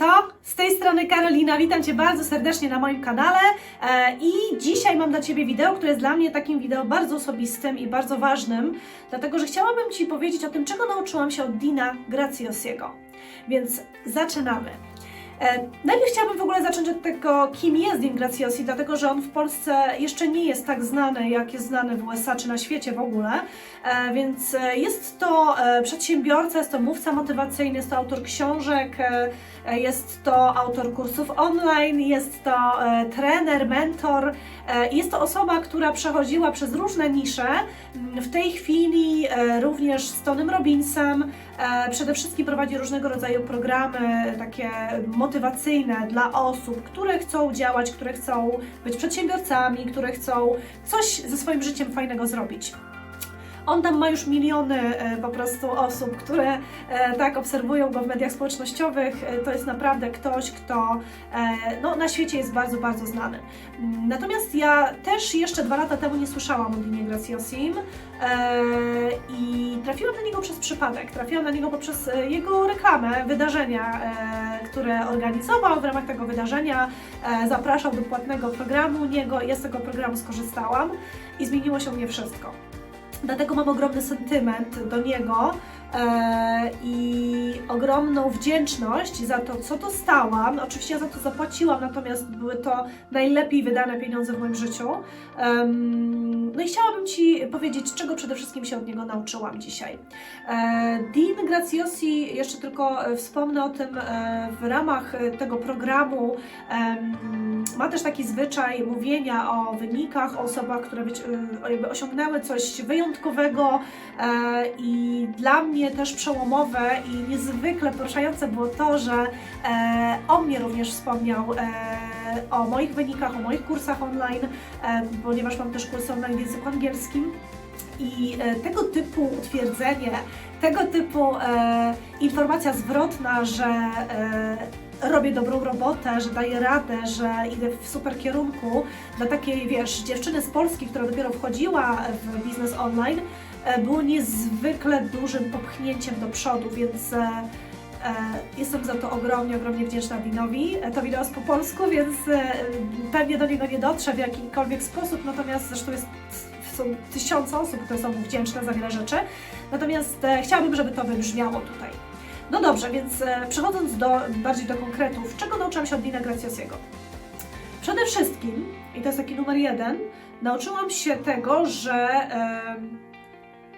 to? Z tej strony Karolina, witam Cię bardzo serdecznie na moim kanale e, i dzisiaj mam dla Ciebie wideo, które jest dla mnie takim wideo bardzo osobistym i bardzo ważnym, dlatego że chciałabym Ci powiedzieć o tym, czego nauczyłam się od Dina Graciosiego. Więc zaczynamy. E, Najpierw chciałabym w ogóle zacząć od tego, kim jest Dean Graciosi, dlatego że on w Polsce jeszcze nie jest tak znany, jak jest znany w USA czy na świecie w ogóle. E, Więc e, jest to przedsiębiorca, jest to mówca motywacyjny, jest to autor książek, jest to autor kursów online, jest to trener, mentor. Jest to osoba, która przechodziła przez różne nisze. W tej chwili również z Tonym Robbinsem, E, Przede wszystkim prowadzi różnego rodzaju programy takie motywacyjne dla osób, które chcą działać, które chcą być przedsiębiorcami, które chcą coś ze swoim życiem fajnego zrobić. On tam ma już miliony e, po prostu osób, które e, tak obserwują go w mediach społecznościowych. E, To jest naprawdę ktoś, kto no, na świecie jest bardzo, bardzo znany. Mm, Natomiast ja też jeszcze dwa lata temu nie słyszałam o Dinie Graciosim i trafiłam na niego przez przypadek. Trafiłam na niego poprzez jego reklamę, wydarzenia, które organizował. W ramach tego wydarzenia zapraszał do płatnego programu niego ja z tego programu skorzystałam i zmieniło się u mnie wszystko. Dlatego mam ogromny sentyment do niego i ogromną wdzięczność za to, co dostałam. Oczywiście ja za to zapłaciłam, natomiast były to najlepiej wydane pieniądze w moim życiu. No i chciałabym Ci powiedzieć, czego przede wszystkim się od niego nauczyłam dzisiaj. E, Dean Graciosi, jeszcze tylko e, wspomnę o tym, e, w ramach e, tego programu ma też taki zwyczaj mówienia o wynikach, o osobach, które e, osiągnęły coś wyjątkowego e, i dla mnie też przełomowe i niezwykle poruszające było to, że e, on mnie również wspomniał e, o moich wynikach, o moich kursach online, e, ponieważ mam też kursy online w języku angielskim. I e, tego typu utwierdzenie, tego typu e, informacja zwrotna, że e, robię dobrą robotę, że daję radę, że idę w super kierunku, dla takiej, wiesz, dziewczyny z Polski, która dopiero wchodziła w biznes online, było niezwykle dużym popchnięciem do przodu, więc e, e, jestem za to ogromnie, ogromnie wdzięczna Dinowi. E, To wideo jest po polsku, więc e, pewnie do niego nie dotrze w jakikolwiek sposób, natomiast zresztą jest, są tysiące osób, które są mu wdzięczne za wiele rzeczy. Natomiast e, chciałabym, żeby to wybrzmiało tutaj. No dobrze, więc e, przechodząc do, bardziej do konkretów, czego nauczyłam się od Dina Graciosiego? Przede wszystkim, i to jest taki numer jeden, nauczyłam się tego, że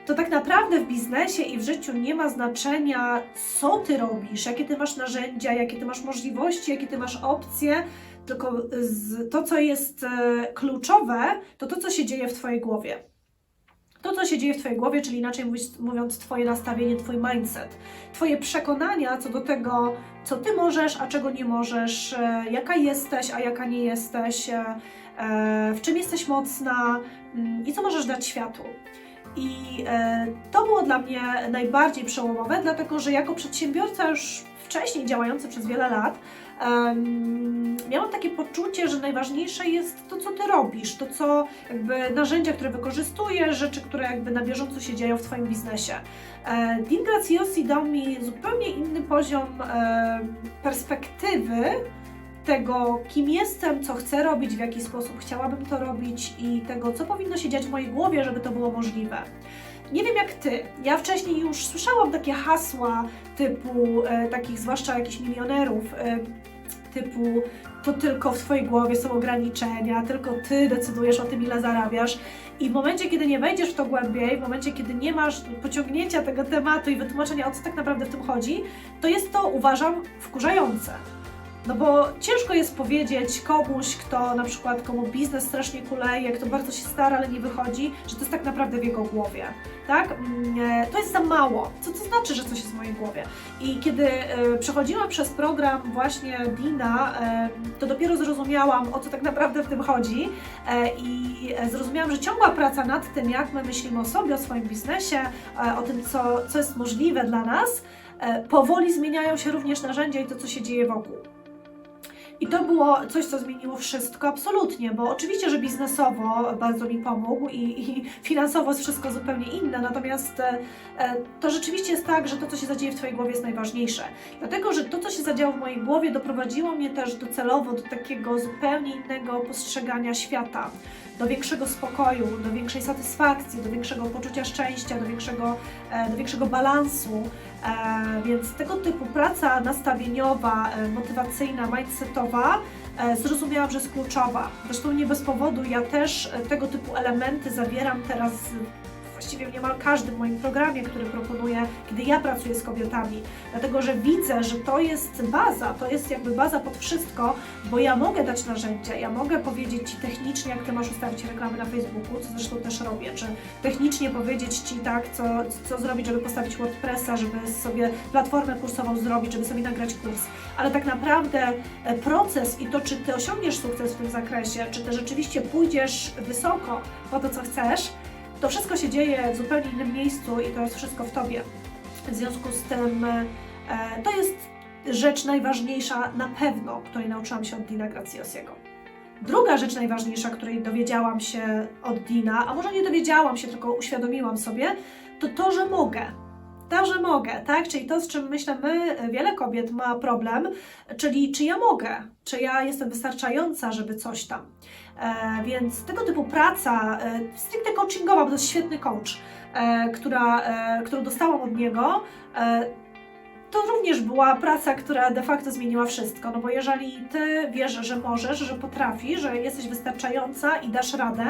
to tak naprawdę w biznesie i w życiu nie ma znaczenia, co ty robisz, jakie ty masz narzędzia, jakie ty masz możliwości, jakie ty masz opcje, tylko to, co jest e, kluczowe, to to, co się dzieje w twojej głowie. To, co się dzieje w Twojej głowie, czyli inaczej mówiąc, Twoje nastawienie, Twój mindset, Twoje przekonania co do tego, co Ty możesz, a czego nie możesz, e, jaka jesteś, a jaka nie jesteś, e, w czym jesteś mocna mm, i co możesz dać światu. I e, to było dla mnie najbardziej przełomowe, dlatego że jako przedsiębiorca już wcześniej działający przez wiele lat, em, miałam takie poczucie, że najważniejsze jest to, co ty robisz, to co jakby narzędzia, które wykorzystujesz, rzeczy, które jakby na bieżąco się dzieją w twoim biznesie. E, Dean Graciosi dał mi zupełnie inny poziom e, perspektywy tego, kim jestem, co chcę robić, w jaki sposób chciałabym to robić i tego, co powinno się dziać w mojej głowie, żeby to było możliwe. Nie wiem jak ty. Ja wcześniej już słyszałam takie hasła typu e, takich, zwłaszcza jakichś milionerów, e, typu to tylko w twojej głowie są ograniczenia, tylko ty decydujesz o tym, ile zarabiasz. I w momencie, kiedy nie wejdziesz w to głębiej, w momencie, kiedy nie masz pociągnięcia tego tematu i wytłumaczenia, o co tak naprawdę w tym chodzi, to jest to, uważam, wkurzające. No bo ciężko jest powiedzieć komuś, kto na przykład, komu biznes strasznie kuleje, kto bardzo się stara, ale nie wychodzi, że to jest tak naprawdę w jego głowie, tak? Mm, e, To jest za mało. Co to znaczy, że coś jest w mojej głowie? I kiedy e, przechodziłam przez program właśnie Dina, e, to dopiero zrozumiałam, o co tak naprawdę w tym chodzi i zrozumiałam, że ciągła praca nad tym, jak my myślimy o sobie, o swoim biznesie, o tym, co, co jest możliwe dla nas, powoli zmieniają się również narzędzia i to, co się dzieje wokół. I to było coś, co zmieniło wszystko, absolutnie, bo oczywiście, że biznesowo bardzo mi pomógł i, i finansowo jest wszystko zupełnie inne, natomiast e, to rzeczywiście jest tak, że to, co się zadzieje w Twojej głowie jest najważniejsze. Dlatego, że to, co się zadziało w mojej głowie, doprowadziło mnie też docelowo do takiego zupełnie innego postrzegania świata, do większego spokoju, do większej satysfakcji, do większego poczucia szczęścia, do większego, e, do większego balansu. E, więc tego typu praca nastawieniowa, e, motywacyjna, mindsetowa e, zrozumiałam, że jest kluczowa. Zresztą nie bez powodu ja też tego typu elementy zawieram teraz właściwie w niemal każdym moim programie, który proponuję, kiedy ja pracuję z kobietami. Dlatego, że widzę, że to jest baza, to jest jakby baza pod wszystko, bo ja mogę dać narzędzia, ja mogę powiedzieć Ci technicznie, jak Ty masz ustawić reklamy na Facebooku, co zresztą też robię, czy technicznie powiedzieć Ci tak, co, co zrobić, żeby postawić WordPressa, żeby sobie platformę kursową zrobić, żeby sobie nagrać kurs. Ale tak naprawdę e, proces i to, czy Ty osiągniesz sukces w tym zakresie, czy Ty rzeczywiście pójdziesz wysoko po to, co chcesz, to wszystko się dzieje w zupełnie innym miejscu i to jest wszystko w Tobie. W związku z tym e, to jest rzecz najważniejsza na pewno, której nauczyłam się od Dina Graciosiego. Druga rzecz najważniejsza, której dowiedziałam się od Dina, a może nie dowiedziałam się, tylko uświadomiłam sobie, to to, że mogę. To, że mogę, tak? Czyli to, z czym myślę my, wiele kobiet ma problem, czyli czy ja mogę, czy ja jestem wystarczająca, żeby coś tam. E, więc tego typu praca, e, stricte coachingowa, bo to jest świetny coach, e, która, którą dostałam od niego, to również była praca, która de facto zmieniła wszystko. No bo jeżeli ty wiesz, że możesz, że potrafisz, że jesteś wystarczająca i dasz radę,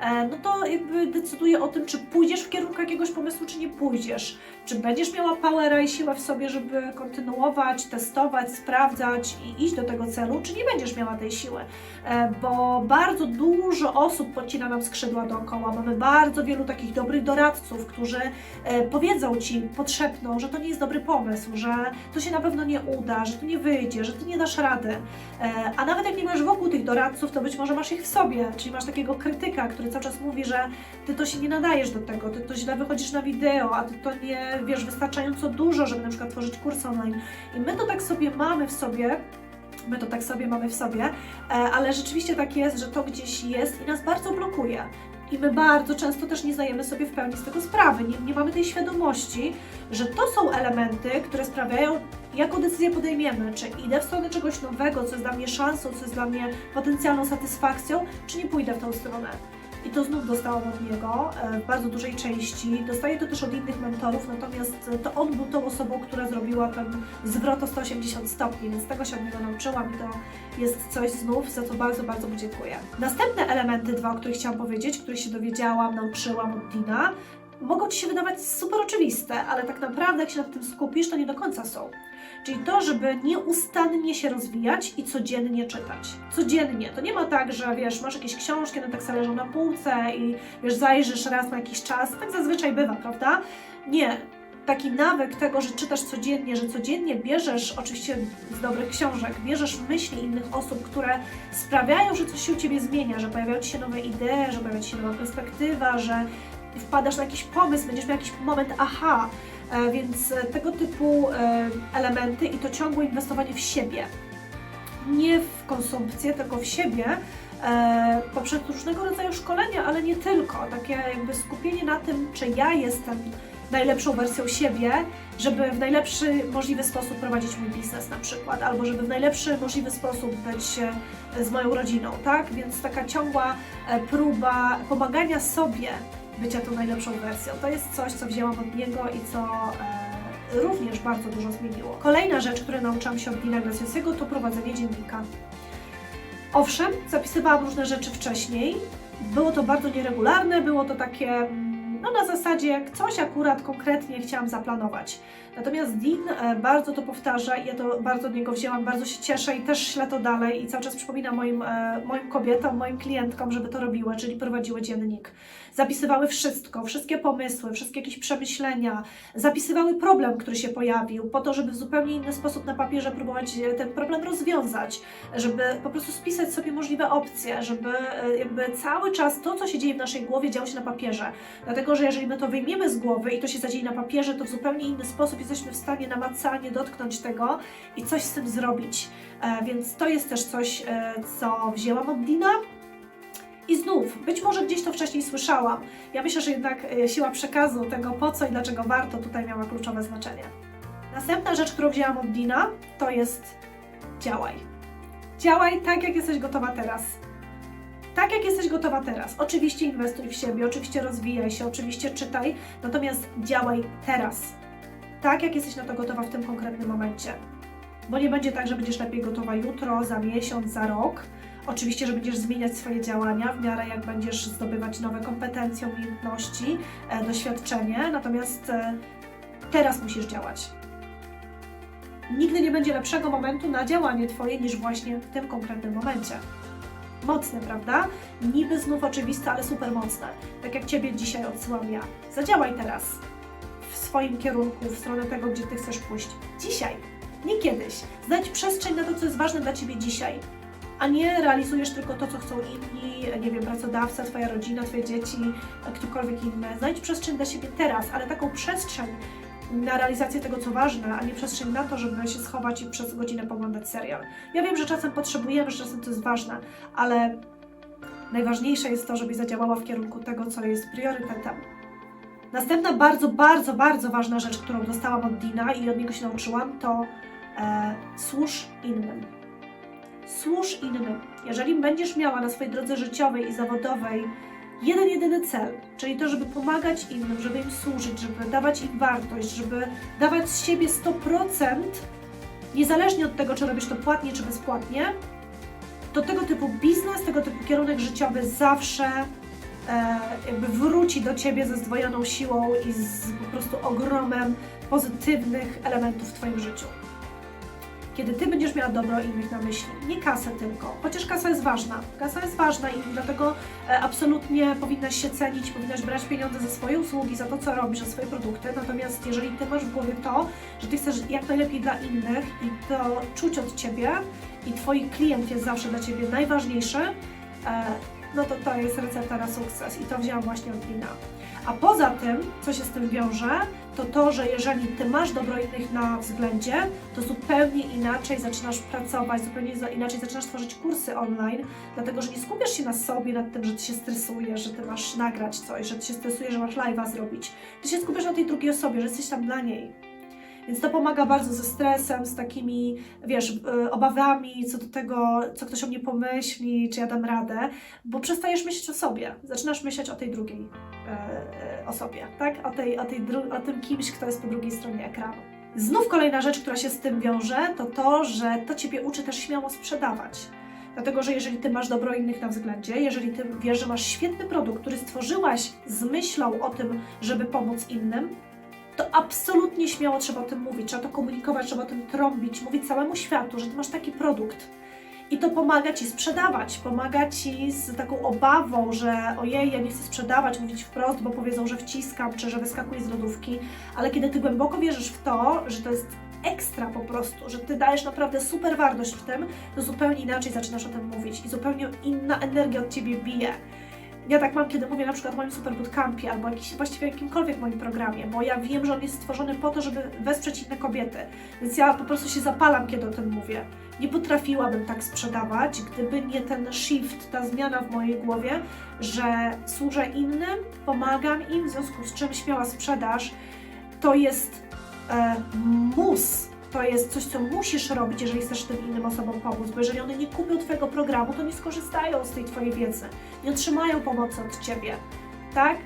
e, no to jakby decyduje o tym, czy pójdziesz w kierunku jakiegoś pomysłu, czy nie pójdziesz. Czy będziesz miała powera i siłę w sobie, żeby kontynuować, testować, sprawdzać i iść do tego celu, czy nie będziesz miała tej siły. E, Bo bardzo dużo osób podcina nam skrzydła dookoła. Mamy bardzo wielu takich dobrych doradców, którzy e, powiedzą ci, podszepną, że to nie jest dobry pomysł, że to się na pewno nie uda, że to nie wyjdzie, że ty nie dasz rady. E, A nawet jak nie masz wokół tych doradców, to być może masz ich w sobie, czyli masz takiego krytyka, który cały czas mówi, że ty to się nie nadajesz do tego, ty to źle wychodzisz na wideo, a ty to nie wiesz wystarczająco dużo, żeby na przykład tworzyć kurs online. I my to tak sobie mamy w sobie, my to tak sobie mamy w sobie, e, ale rzeczywiście tak jest, że to gdzieś jest i nas bardzo blokuje. I my bardzo często też nie zdajemy sobie w pełni z tego sprawy, nie, nie mamy tej świadomości, że to są elementy, które sprawiają, jaką decyzję podejmiemy, czy idę w stronę czegoś nowego, co jest dla mnie szansą, co jest dla mnie potencjalną satysfakcją, czy nie pójdę w tą stronę. I to znów dostałam od niego e, w bardzo dużej części. Dostaję to też od innych mentorów, natomiast to on był tą osobą, która zrobiła ten zwrot o 180 stopni, więc tego się od niego nauczyłam i to jest coś znów, za co bardzo, bardzo mu dziękuję. Następne elementy, dwa, o których chciałam powiedzieć, których się dowiedziałam, nauczyłam od Dina, mogą Ci się wydawać super oczywiste, ale tak naprawdę jak się nad tym skupisz, to nie do końca są. Czyli to, żeby nieustannie się rozwijać i codziennie czytać. Codziennie. To nie ma tak, że wiesz, masz jakieś książki, one tak sobie leżą na półce i wiesz, zajrzysz raz na jakiś czas. Tak zazwyczaj bywa, prawda? Nie. Taki nawyk tego, że czytasz codziennie, że codziennie bierzesz, oczywiście z dobrych książek, bierzesz myśli innych osób, które sprawiają, że coś się u Ciebie zmienia, że pojawiają Ci się nowe idee, że pojawia Ci się nowa perspektywa, że wpadasz na jakiś pomysł, będziesz miał jakiś moment aha, E, Więc e, tego typu e, elementy i to ciągłe inwestowanie w siebie. Nie w konsumpcję, tylko w siebie. Poprzez różnego rodzaju szkolenia, ale nie tylko. Takie jakby skupienie na tym, czy ja jestem najlepszą wersją siebie, żeby w najlepszy możliwy sposób prowadzić mój biznes na przykład, albo żeby w najlepszy możliwy sposób być z moją rodziną, tak? Więc taka ciągła próba pomagania sobie bycia tą najlepszą wersją. To jest coś, co wzięłam od niego i co e, również bardzo dużo zmieniło. Kolejna rzecz, której nauczyłam się od Dina Graciosiego, to prowadzenie dziennika. Owszem, zapisywałam różne rzeczy wcześniej. Było to bardzo nieregularne, było to takie mm, no na zasadzie coś akurat konkretnie chciałam zaplanować. Natomiast Dean e, bardzo to powtarza i ja to bardzo od niego wzięłam, bardzo się cieszę i też ślę to dalej i cały czas przypominam moim, e, moim kobietom, moim klientkom, żeby to robiły, czyli prowadziły dziennik. Zapisywały wszystko, wszystkie pomysły, wszystkie jakieś przemyślenia, zapisywały problem, który się pojawił, po to, żeby w zupełnie inny sposób na papierze próbować e, ten problem rozwiązać, żeby po prostu spisać sobie możliwe opcje, żeby jakby cały czas to, co się dzieje w naszej głowie, działo się na papierze. Dlatego, że jeżeli my to wyjmiemy z głowy i to się zadzieje na papierze, to w zupełnie inny sposób jesteśmy w stanie namacalnie dotknąć tego i coś z tym zrobić. E, więc to jest też coś, e, co wzięłam od Dina. I znów, być może gdzieś to wcześniej słyszałam. Ja myślę, że jednak e, siła przekazu tego, po co i dlaczego warto, tutaj miała kluczowe znaczenie. Następna rzecz, którą wzięłam od Dina, to jest działaj. Działaj tak, jak jesteś gotowa teraz. Tak, jak jesteś gotowa teraz. Oczywiście inwestuj w siebie, oczywiście rozwijaj się, oczywiście czytaj, natomiast działaj teraz. Tak, jak jesteś na to gotowa w tym konkretnym momencie. Bo nie będzie tak, że będziesz lepiej gotowa jutro, za miesiąc, za rok. Oczywiście, że będziesz zmieniać swoje działania w miarę jak będziesz zdobywać nowe kompetencje, umiejętności, e, doświadczenie, natomiast e, teraz musisz działać. Nigdy nie będzie lepszego momentu na działanie Twoje niż właśnie w tym konkretnym momencie. Mocne, prawda? Niby znów oczywiste, ale super mocne. Tak jak Ciebie dzisiaj odsyłam ja. Zadziałaj teraz swoim kierunku, w stronę tego, gdzie Ty chcesz pójść. Dzisiaj, nie kiedyś. Znajdź przestrzeń na to, co jest ważne dla Ciebie dzisiaj a nie realizujesz tylko to, co chcą inni, nie wiem, pracodawca, Twoja rodzina, Twoje dzieci, ktokolwiek inny. Znajdź przestrzeń dla siebie teraz, ale taką przestrzeń na realizację tego, co ważne, a nie przestrzeń na to, żeby się schować i przez godzinę poglądać serial. Ja wiem, że czasem potrzebujemy, że czasem to jest ważne, ale najważniejsze jest to, żebyś zadziałała w kierunku tego, co jest priorytetem. Następna bardzo, bardzo, bardzo ważna rzecz, którą dostałam od Dina i od niego się nauczyłam, to e, służ innym służ innym. Jeżeli będziesz miała na swojej drodze życiowej i zawodowej jeden jedyny cel, czyli to, żeby pomagać innym, żeby im służyć, żeby dawać im wartość, żeby dawać z siebie 100%, niezależnie od tego, czy robisz to płatnie, czy bezpłatnie, to tego typu biznes, tego typu kierunek życiowy zawsze jakby wróci do Ciebie ze zdwojoną siłą i z po prostu ogromem pozytywnych elementów w Twoim życiu kiedy Ty będziesz miała dobro innych na myśli. Nie kasę tylko, chociaż kasa jest ważna. Kasa jest ważna i dlatego e, absolutnie powinnaś się cenić, powinnaś brać pieniądze za swoje usługi, za to, co robisz, za swoje produkty. Natomiast jeżeli Ty masz w głowie to, że Ty chcesz jak najlepiej dla innych i to czuć od Ciebie i Twój klient jest zawsze dla Ciebie najważniejszy, e, no to to jest recepta na sukces i to wzięłam właśnie od Lina. A poza tym, co się z tym wiąże, to to, że jeżeli Ty masz dobro innych na względzie, to zupełnie inaczej zaczynasz pracować, zupełnie inaczej zaczynasz tworzyć kursy online, dlatego że nie skupiasz się na sobie, nad tym, że Ty się stresujesz, że Ty masz nagrać coś, że Ty się stresujesz, że masz live'a zrobić. Ty się skupiasz na tej drugiej osobie, że jesteś tam dla niej. Więc to pomaga bardzo ze stresem, z takimi, wiesz, y, obawami co do tego, co ktoś o mnie pomyśli, czy ja dam radę, bo przestajesz myśleć o sobie, zaczynasz myśleć o tej drugiej e, e, osobie, tak? O, tej, o, tej o tym kimś, kto jest po drugiej stronie ekranu. Znów kolejna rzecz, która się z tym wiąże, to to, że to Ciebie uczy też śmiało sprzedawać. Dlatego, że jeżeli Ty masz dobro innych na względzie, jeżeli Ty wiesz, że masz świetny produkt, który stworzyłaś z myślą o tym, żeby pomóc innym, to absolutnie śmiało trzeba o tym mówić, trzeba to komunikować, trzeba o tym trąbić, mówić całemu światu, że ty masz taki produkt. I to pomaga ci sprzedawać, pomaga ci z taką obawą, że ojej, ja nie chcę sprzedawać, mówić wprost, bo powiedzą, że wciskam, czy że wyskakuję z lodówki, ale kiedy ty głęboko wierzysz w to, że to jest ekstra po prostu, że ty dajesz naprawdę super wartość w tym, to zupełnie inaczej zaczynasz o tym mówić i zupełnie inna energia od ciebie bije ja tak mam, kiedy mówię na przykład o moim Super Bootcampie albo jakiś, właściwie jakimkolwiek moim programie, bo ja wiem, że on jest stworzony po to, żeby wesprzeć inne kobiety. Więc ja po prostu się zapalam, kiedy o tym mówię. Nie potrafiłabym tak sprzedawać, gdyby nie ten shift, ta zmiana w mojej głowie, że służę innym, pomagam im, w związku z czym śmiała sprzedaż to jest e, mus to jest coś, co musisz robić, jeżeli chcesz tym innym osobom pomóc, bo jeżeli one nie kupią Twojego programu, to nie skorzystają z tej Twojej wiedzy, nie otrzymają pomocy od Ciebie, tak?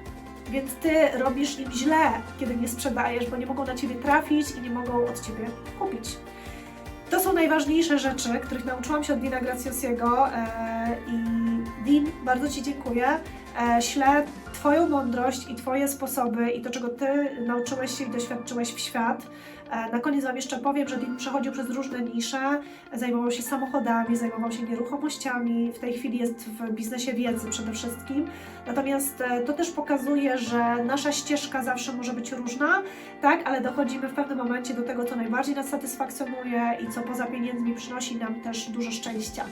Więc Ty robisz im źle, kiedy nie sprzedajesz, bo nie mogą na Ciebie trafić i nie mogą od Ciebie kupić. To są najważniejsze rzeczy, których nauczyłam się od Dina Graciosiego e, i Din, bardzo Ci dziękuję. E, ślę Twoją mądrość i Twoje sposoby i to, czego Ty nauczyłeś się i doświadczyłeś w świat. E, na koniec Wam jeszcze powiem, że Dean przechodził przez różne nisze, zajmował się samochodami, zajmował się nieruchomościami, w tej chwili jest w biznesie wiedzy przede wszystkim. Natomiast e, to też pokazuje, że nasza ścieżka zawsze może być różna, tak, ale dochodzimy w pewnym momencie do tego, co najbardziej nas satysfakcjonuje i co poza pieniędzmi przynosi nam też dużo szczęścia.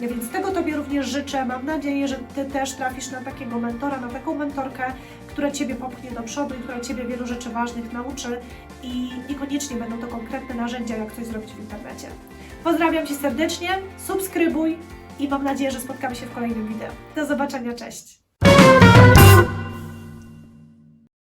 Więc tego Tobie również życzę. Mam nadzieję, że Ty też trafisz na takiego mentora, na taką mentorkę, które Ciebie popchnie do przodu i które Ciebie wielu rzeczy ważnych nauczy i niekoniecznie będą to konkretne narzędzia, jak coś zrobić w internecie. Pozdrawiam Cię serdecznie, subskrybuj i mam nadzieję, że spotkamy się w kolejnym wideo. Do zobaczenia, cześć!